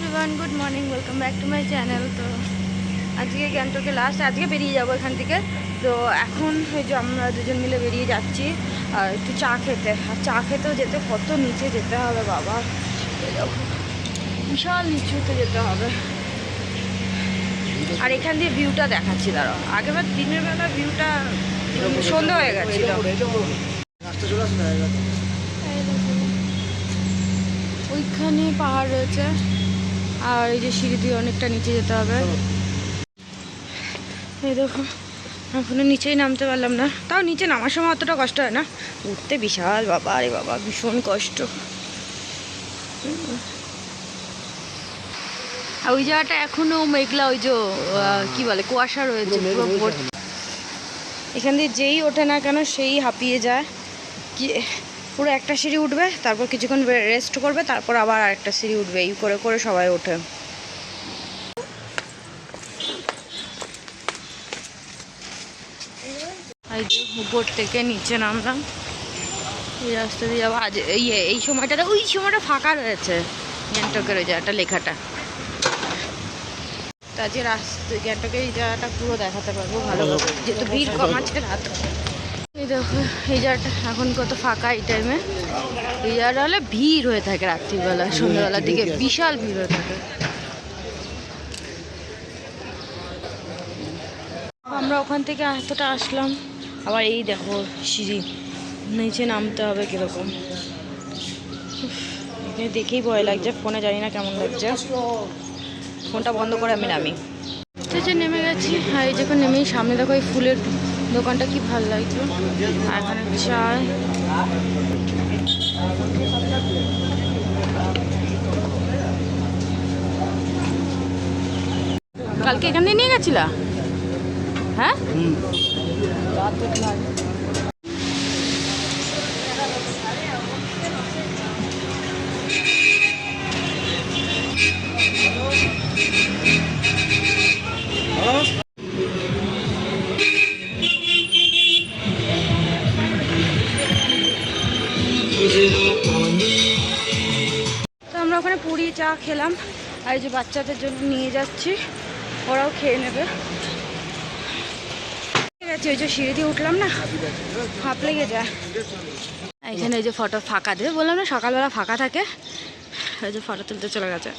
Everyone good morning welcome back to my channel তো আজকে গ্যাংটকে লাস্ট আজকে বেরিয়ে যাব এখান থেকে। তো এখন ওই যে আমরা দুজন মিলে বেরিয়ে যাচ্ছি, আর একটু চা খেতে। আর চা খেতেও যেতে, কত নিচে যেতে হবে বাবা? বিশাল নিচুতে যেতে হবে। আর এখান দিয়ে ভিউটা দেখাচ্ছি, দাঁড়াও। আগেবার দিনের বেলা ভিউটা সন্ধ্যা হয়ে গেছিল। ওইখানে পাহাড় রয়েছে। আর এই যে সিঁড়ি দিয়ে অনেকটা নিচে যেতে হবে। এই দেখো এখনও নিচেই নামতে পারলাম না। তাও নিচে নামার সময় অতটা কষ্ট হয় না। উঠতে বিশাল বাবা আরে বাবা ভীষণ কষ্ট। আর ওই জায়গাটা এখনও মেঘলা ওই যে কি বলে কুয়াশা রয়েছে পুরো এখান দিয়ে যেই ওঠে না কেন সেই হাঁপিয়ে যায়। কি পুরো একটা সিঁড়ি উঠবে, তারপর কিছুক্ষণ রেস্ট করবে, তারপর আবার আরেকটা সিঁড়ি উঠবে, এই করে করে সবাই ওঠে। উপর থেকে নিচে নামলাম। এই রাস্তা দিয়ে যাব আজ এই এই সময়টাতে ওই সময়টা ফাঁকা রয়েছে, গ্যাংটকের ওই জায়গাটা, লেখাটা। তা যে রাস্তা গ্যাংটকের এই জায়গাটা পুরো দেখাতে পারব ভালোভাবে, যেহেতু ভিড় কম আছে রাত। দেখো এই জায়গাটা এখন কত ফাঁকা এই টাইমে এই জায়গাটা হলে ভিড় হয়ে থাকে রাত্রিবেলা সন্ধ্যাবেলার দিকে বিশাল ভিড় হয়ে থাকে। আমরা ওখান থেকে এতটা আসলাম আবার এই দেখো সিঁড়ি নিচে নামতে হবে কীরকম। এখানে দেখেই ভয় লাগছে ফোনে জানি না কেমন লাগছে। ফোনটা বন্ধ করে আমি নামি। নেমে গেছি আর এই যখন নেমেই সামনে দেখো এই ফুলের দোকানটা কি ভালো লাগছে এখানে চায় কালকে এখান নিয়ে গেছিলা? হ্যাঁ? তো পুরি চা খেলাম। আর যে বাচ্চাদের জন্য নিয়ে যাচ্ছি। ওরাও খেয়ে নেবে। ঠিক আছে ওই যে সিঁড়ি দিয়ে উঠলাম না? হাঁপ লেগে যায়। এখানে এই যে ফটো ফাঁকা দেবে বললাম না, সকালবেলা ফাঁকা থাকে। এই যে ফটো তুলতে চলে গেছে।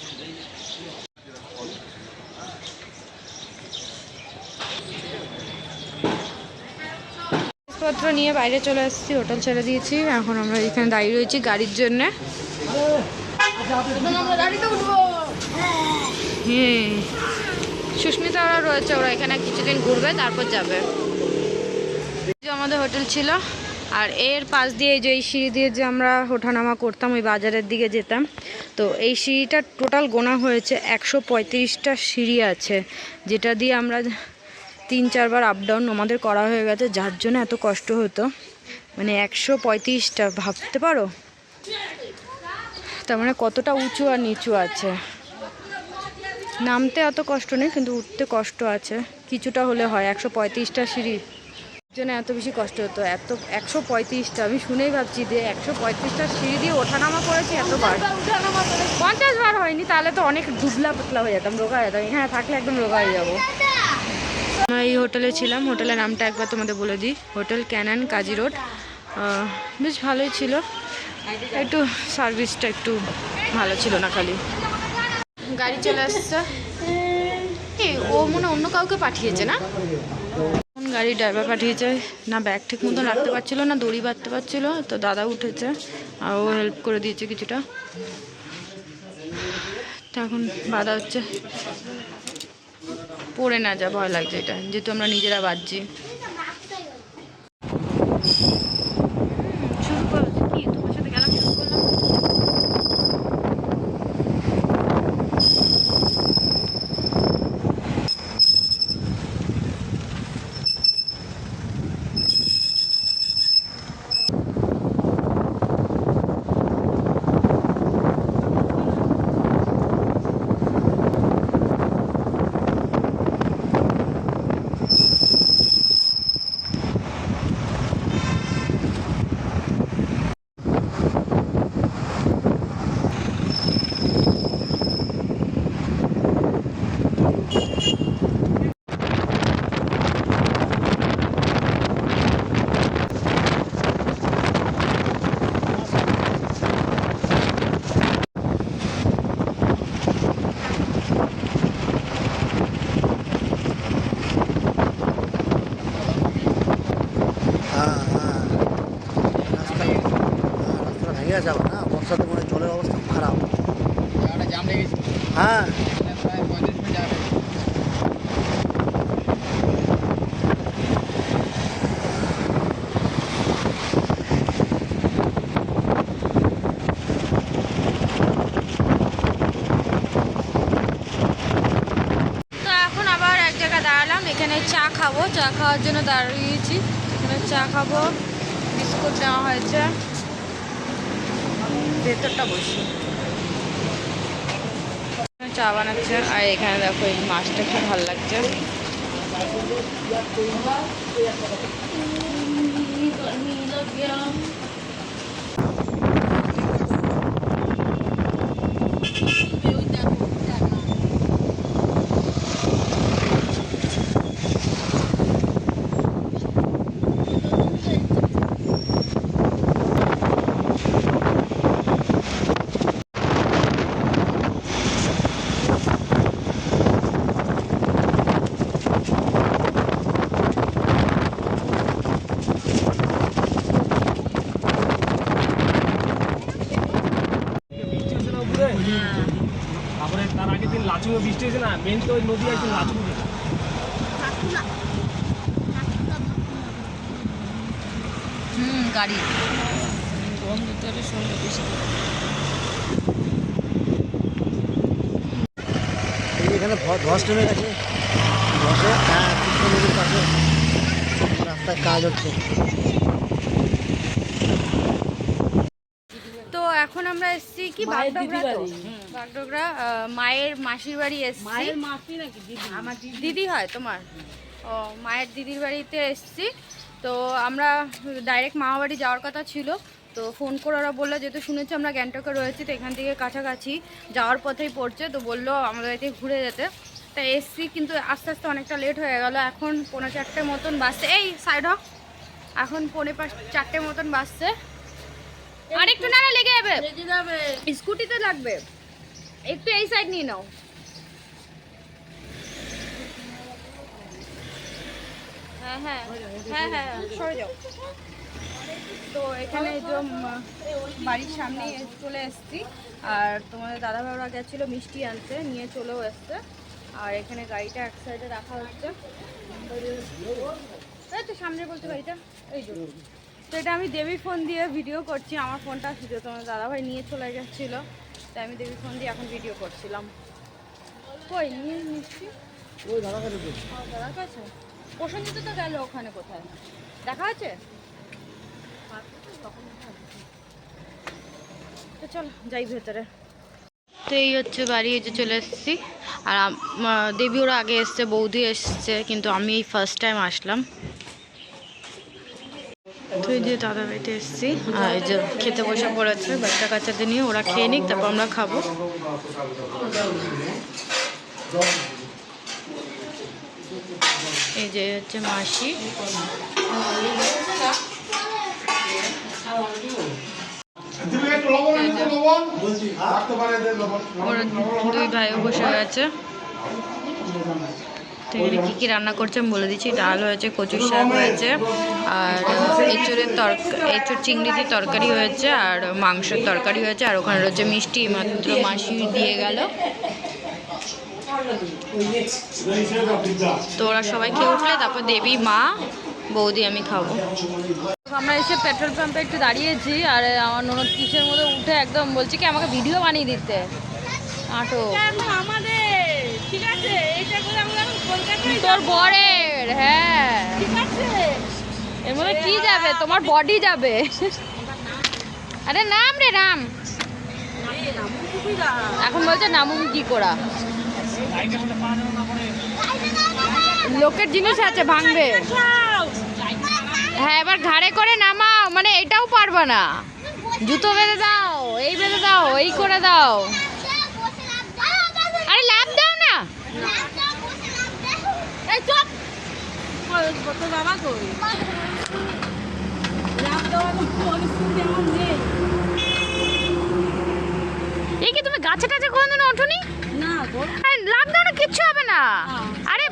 জিনিসপত্র নিয়ে বাইরে চলে এসেছি, হোটেল ছেড়ে দিয়েছি। এখন আমরা এখানে দাঁড়িয়ে রয়েছি গাড়ির জন্যে। হুম। সুস্মিতা ওরা রয়েছে, ওরা এখানে কিছুদিন ঘুরবে, তারপর যাবে। আমাদের হোটেল ছিল, আর এর পাশ দিয়ে যে এই সিঁড়ি দিয়ে যে আমরা ওঠানামা করতাম, ওই বাজারের দিকে যেতাম, তো এই সিঁড়িটা টোটাল গোনা হয়েছে একশো পঁয়ত্রিশটা সিঁড়ি আছে, যেটা দিয়ে আমরা তিন চারবার আপ ডাউন আমাদের করা হয়ে গেছে, যার জন্য এত কষ্ট হতো। মানে একশো পঁয়ত্রিশটা, ভাবতে পারো? তার মানে কতটা উঁচু আর নিচু আছে। নামতে অত কষ্ট নেই, কিন্তু উঠতে কষ্ট আছে। কিছুটা হলে হয়, একশো পঁয়ত্রিশটা সিঁড়ি। জন্য এত বেশি কষ্ট হতো। এত, একশো পঁয়ত্রিশটা, আমি শুনেই ভাবছি যে একশো পঁয়ত্রিশটা সিঁড়ি দিয়ে ওঠানামা করেছি এতবার। পঞ্চাশ বার হয়নি, তাহলে তো অনেক দুবলা পাতলা হয়ে যেতাম, রোগা হয়ে যেতাম। হ্যাঁ থাকলে একদম রোগা হয়ে যাব। আমরা এই হোটেলে ছিলাম। হোটেলের নামটা একবার তোমাদের বলে দিই। Hotel Kanan Kazi road. বেশ ভালোই ছিল। একটু সার্ভিসটা একটু ভালো ছিল না খালি। গাড়ি চলে আসছে। ও মনে অন্য কাউকে পাঠিয়েছে না? গাড়ি ড্রাইভার পাঠিয়েছে? না ব্যাগ ঠিক মতন রাখতে পারছিলো না, দড়ি বাঁধতে পারছিলো, তো দাদা উঠেছে, আর ও হেল্প করে দিয়েছে কিছুটা। এখন বাধা হচ্ছে। পড়ে না যা, ভয় লাগছে এটা। যেহেতু আমরা নিজেরা বাজছি জায়গায় দাঁড়ালাম এখানে চা খাব। চা খাওয়ার জন্য দাঁড়িয়েছি। এখানে চা খাব। বিস্কুট নেওয়া হয়েছে। ভেতরটা বসি। চা বানাচ্ছে। আর এখানে দেখো এই মাছটা খুব ভালো লাগছে। বৃষ্টি না মেন তো ওই নদী লাচুঙে হুম গাড়ি। দিতে হলে বেশি এখানে ধস নেমে গেছে। ধসে হ্যাঁ নদীর পাশে। রাস্তায় কাজ হচ্ছে তো এখন আমরা এসেছি কি? বাগডোগরা তো? বাগডোগরা মায়ের মাসির বাড়ি এসেছি। মায়ের মাসি নাকি দিদি? আমার দিদি। হয় তোমার? ও মায়ের দিদির বাড়িতে এসেছি। তো আমরা ডাইরেক্ট মামা বাড়ি যাওয়ার কথা ছিল। তো ফোন করে ওরা বলল যেহেতু শুনেছি আমরা গ্যাংটকে রয়েছি তো এখান থেকে কাছাকাছি যাওয়ার পথেই পড়ছে। তো বলল আমাদের বাড়িতে ঘুরে যেতে। তা এসছি কিন্তু আস্তে আস্তে অনেকটা লেট হয়ে গেল। এখন পৌনে চারটে মতন বাসছে এই সাইড হোক এখন পৌনে পাঁচ চারটে মতন বাসছে আর একটু না লেগে যাবে। স্কুটিতে লাগবে। একটু এই সাইড নিয়ে নাও। হ্যাঁ হ্যাঁ হ্যাঁ হ্যাঁ সরে যাও। তো এখানে উম, বাড়ির সামনে চলে এসেছি। আর তোমাদের দাদা ভাইরা গেছিল মিষ্টি আনতে নিয়ে চলেও এসছে। আর এখানে গাড়িটা এক সাইডে রাখা হচ্ছে। তো সামনে বলতে বাড়িটা। এই যে। তো এটা আমি দেবী ফোন দিয়ে ভিডিও করছি। আমার ফোনটা ছিল তোমার দাদাভাই নিয়ে চলে গেছিল। তাই আমি দেবী ফোন দিয়ে এখন ভিডিও করছিলাম। কই নিয়ে নিচ্ছি? ওই দাদা কাছে দাদার কাছে? প্রসঞ্জিত তো গেল ওখানে কোথায়? দেখা আছে তো চল যাই ভেতরে। তো এই হচ্ছে বাড়ি এই যে চলে এসেছি। আর দেবী ওরা আগে এসছে বৌদি এসছে কিন্তু আমি এই ফার্স্ট টাইম আসলাম। তো এই যে দাদা বাড়িতে এসেছি আর এই যে খেতে বসে পড়েছে বাচ্চা কাচ্চাদের নিয়ে ওরা খেয়ে নিক তারপর আমরা খাব। এই যে হচ্ছে মাসি। ওরা দুই ভাইও বসে গেছে তো এখানে কী কী রান্না করছে আমি বলে দিচ্ছি। ডাল হয়েছে কচু শাক হয়েছে আর এঁচড়ের তরকা এঁচড় চিংড়ি দিয়ে তরকারি হয়েছে আর মাংসের তরকারি হয়েছে আর ওখানে রয়েছে মিষ্টি মাত্র মাসি দিয়ে গেল। তো ওরা সবাই খেয়ে উঠলে তারপর দেবী মা বৌদি আমি খাব। আমরা এসে পেট্রোল পাম্পে একটু দাঁড়িয়েছি আর আমার ননদ কিসের মধ্যে উঠে একদম বলছে কি আমাকে ভিডিও বানিয়ে দিতে। আটো। তোর বরের হ্যাঁ। এর মধ্যে কি যাবে? তোমার বডি যাবে। আরে নাম রে নাম। এখন বলছে নামুম কি করা? লোকের জিনিস আছে ভাঙবে। হ্যাঁ এবার ঘাড়ে করে নামাও মানে এটাও পারবে না। জুতো বেঁধে দাও এই বেঁধে দাও এই করে দাও আরে লাভ দাও না এই চুপ এই কি তুমি গাছে টাছে কোনোদিন ওঠোনি? আরে লাভ দাও না কিচ্ছু হবে না। আরে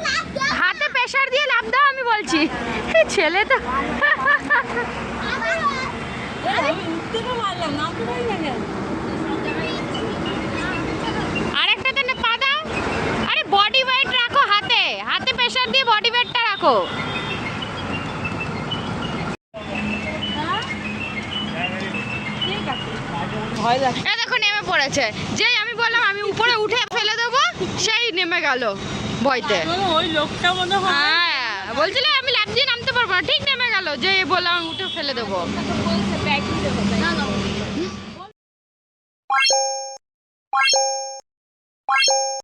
হাতে প্রেশার দিয়ে লাভ দাও আমি বলছি। ছেলে তো। এ দেখো, নেমে পড়েছে। যেই আমি বললাম, আমি উপরে উঠে ফেলে দেবো, সেই নেমে গেল বইতে ওই লোকটা মনে হয় আমি লাফ দিয়ে নামতে পারব না। ঠিক নেমে গেল যে বললাম উঠে ফেলে দেবো। না